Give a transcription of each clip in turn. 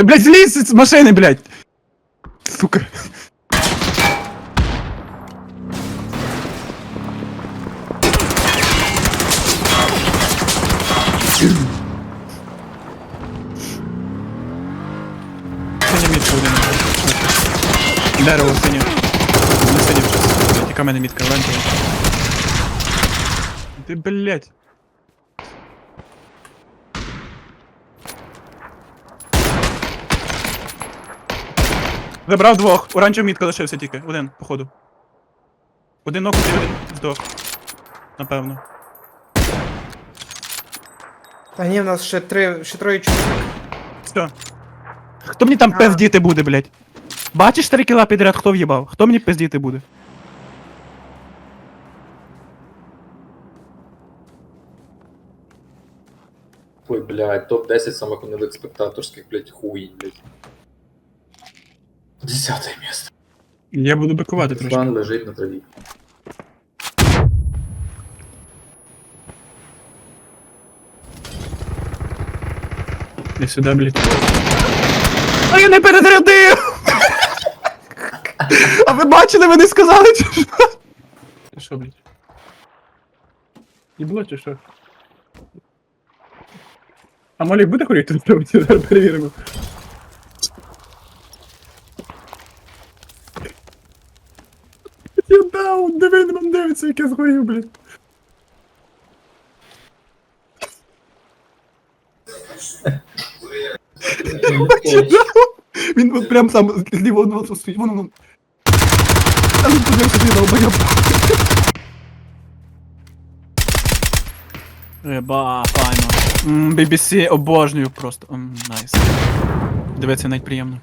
Та, блядь, злізь з машини, блядь! Сука. Синя мітка один. Дерево синє. Не синє вже. Блядь, яка в мене мітка, лента. Ти, блядь. Забрав двох. Оранжева мітка лишився тільки. Один, походу. Один нокнутий, один здох. Напевно. Та ні, в нас ще три, ще троє чоловік. Все. Хто мені там А. пиздіти буде, блядь? Бачиш три кіла підряд, хто в'їбав? Хто мені пиздіти буде? Ой, блядь, топ-10 самых унылых спектаторских, блядь, хуй, блядь. Десятое место. Я буду бикувати трошки. Руслан лежить на траві. Я сюди, блядь. А я не перезарядив! А ви бачили, вони сказали, чи що? Ти що, блядь? Їбло чи що? А Молік буде? Зараз перевіримо. Даун, диви, на мене дивиться, як я згорів, блядь. Він от прям сам з лівого носу стоїть, воно воно. А ну подивився, ти долбоєб. Еба, файно. BBC обожнюю просто. Мм, найс. Дивиться навіть приємно.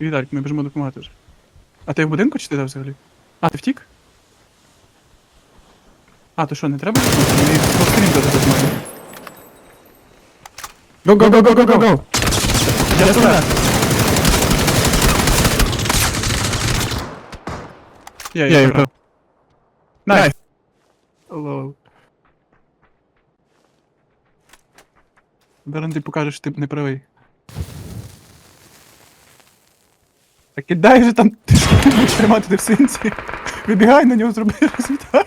Віталік, ми біжимо допомагати вже. А ти в будинку чи ти де взагалі? А, ти втік? А, то що, не треба? Мені скрін до тебе го, го, го! Я сюди. Я Я їх Найс. Лол. Дарен, ти покажеш, ти не правий. Та кидай же там, ти ж будеш тримати ти в синці. Вибігай на нього, зроби розвітальник.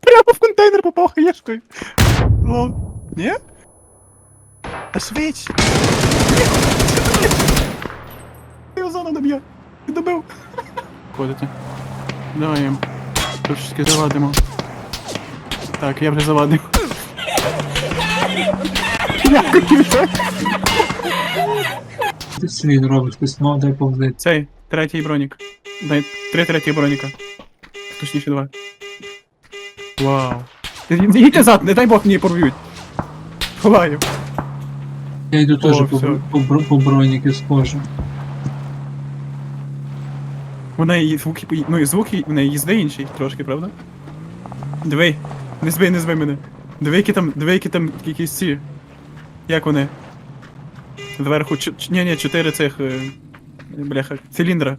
Прямо в контейнер попав хаєшкою. Лол. Ні? Та швидше. Ти його зона доб'є. Ти добив. Ходите. Давай їм. Трошечки завадимо. Так, я вже завадив. Ти свій робиш, ти мав дай повзти. Цей, третій бронік. Дай три третіх броніка. Точніше два. Вау. Їдь назад, не дай Бог мені порвють. Ховаю. Я йду теж по, всё. по, бро- по броніки схожу. У неї звуки, пої- ну і звуки, у неї їзди інші трошки, правда? Диви, не збий, не збий мене. Диви, які там, диви, які там якісь ці. Як вони? Зверху, ч- ні, ні, чотири цих. е, Бляха, циліндра.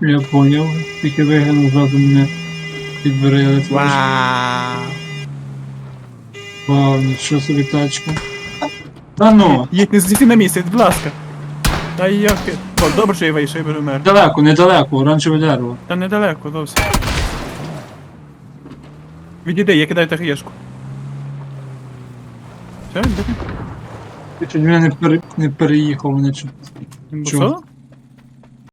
Я поняв, тільки виглянув ззаду мене підберили. Вау. Вау, нічого собі тачка. Та ну, Їдь, не злізі на місці, будь ласка. Та йоки. О, добре, що я вийшов, я беру мер. далеко, недалеко, оранжеве дерево. Та недалеко зовсім. Відійди, я кидаю тахієшку. Все, йди. Ти чуть мене не, пере... не переїхав, мене Чого? що?